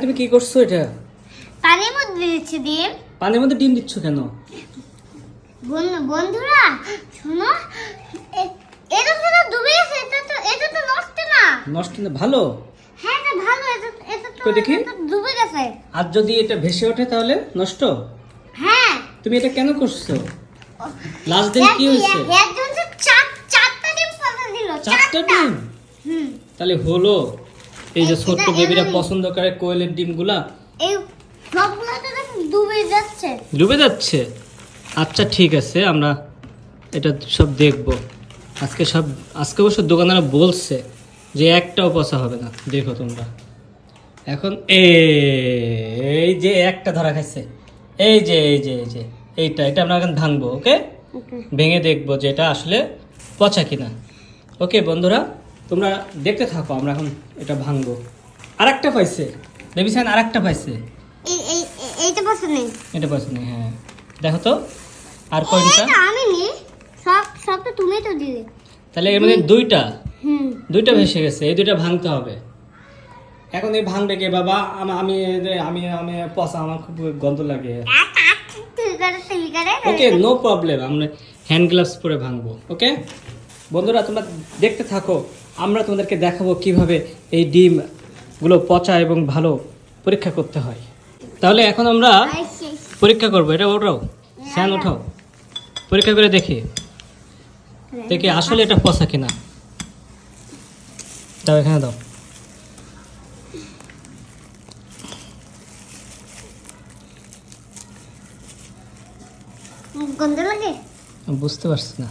তুমি কি করছ এটা? পানির মধ্যে দিচ্ছে ডিম পানির মধ্যে ডিম দিচ্ছ কেন? বন্ধু- বন্ধুরা শোনো এটা তো ডুবে গেছে এটা তো এটা তো নষ্ট না। নষ্ট না ভালো? হ্যাঁ এটা ভালো এটা এটা তো দেখি? ডুবে গেছে। আর যদি এটা ভেসে ওঠে তাহলে নষ্ট? হ্যাঁ। তুমি এটা কেন করছ? লাস্ট দিন কি হয়েছে? একজন তো চার চারটা ডিম ফেলে দিল চারটা। ডিম? হুম। তাহলে হলো? এই যে ছোট্ট বেবিরা পছন্দ করে কোয়েলের ডিমগুলা? এই সবগুলো তো ডুবে যাচ্ছে। ডুবে যাচ্ছে? আচ্ছা ঠিক আছে আমরা এটা সব দেখব। আজকে সব আজকে অবশ্য দোকানদারা বলছে যে একটাও পচা হবে না। দেখো তোমরা। এখন এই যে একটা ধরা খাইছে। এই যে এই যে এই যে এইটা এটা আমরা এখন ভাঙবো ওকে। ভেঙে দেখব যে এটা আসলে পচা কিনা। ওকে বন্ধুরা তোমরা দেখতে থাকো আমরা এখন এটা ভাঙবো। আর একটা পাইছে। বেবিসান আর একটা পাইছে। এই এই এই- এইটা পছন্দ নেই। এটা পছন্দ হ্যাঁ। দেখো তো আর কয়টা? আমি নি সব সব তো তুমি তো দিলে। তাহলে এর মধ্যে দুইটা? হুম। দুইটা ভেসে গেছে এই দুইটা ভাঙতে হবে। এখন এই ভাঙবে কে বাবা আম- আমি আমি পচা আমার খুব গন্ধ লাগে। ওকে নো প্রবলেম আমরা হ্যান্ড গ্লাভস পরে ভাঙবো ওকে? বন্ধুরা তোমরা দেখতে থাকো। আমরা তোমাদেরকে দেখাবো কীভাবে এই ডিমগুলো পচা এবং ভালো পরীক্ষা করতে হয়। তাহলে এখন আমরা পরীক্ষা করব। এটা ওঠাও স্যান ওঠাও। পরীক্ষা করে দেখি। দেখি আসলে এটা পচা কিনা। দাও এখানে দাও। গন্ধ লাগে? বুঝতে পারছি না।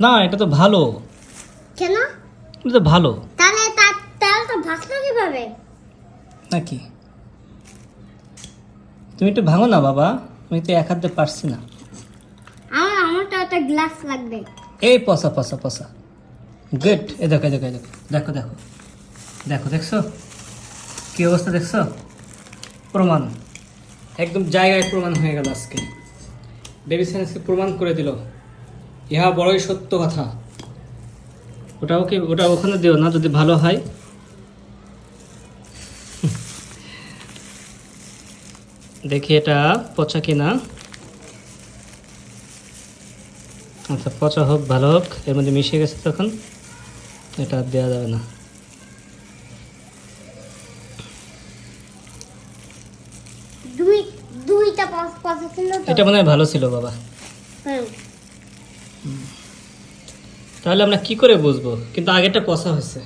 না এটা তো ভালো। কেন? এটা তো ভালো। তাহলে তার তাহলে তো ভাসলো কীভাবে? নাকি তুমি একটু ভাঙো না বাবা। আমি তো এক হাতে পারছি না। আমার আমার তো একটা গ্লাস লাগবে। এই পচা পচা পচা গুড এ দেখো দেখো দেখো। দেখো দেখো। দেখো দেখছ? কি অবস্থা দেখছ? প্রমাণ। একদম জায়গায় প্রমাণ হয়ে গেল আজকে। বেবি সায়েন্সকে প্রমাণ করে দিল। ইহা বড়ই সত্য কথা। ওটাও কি ওটা ওখানে দিও না যদি ভালো হয়। দেখি এটা পচা কিনা। আচ্ছা পচা হোক ভালো হোক এর মধ্যে মিশে গেছে তখন। এটা আর দেওয়া যাবে না। এটা মনে হয় ভালো ছিল বাবা। হুম। তাহলে আমরা কি করে বুঝব? কিন্তু আগেরটা পচা হয়েছে।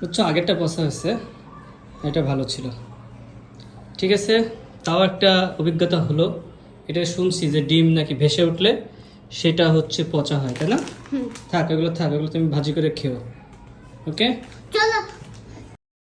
বুঝছ? আগেরটা পচা হয়েছে। এটা ভালো ছিল। ঠিক আছে? তাও একটা অভিজ্ঞতা হলো। এটা শুনছি যে ডিম নাকি ভেসে উঠলে সেটা হচ্ছে পচা হয় তাই না। থাক এগুলো থাক এগুলো তুমি ভাজি করে খেও। ওকে? চলো।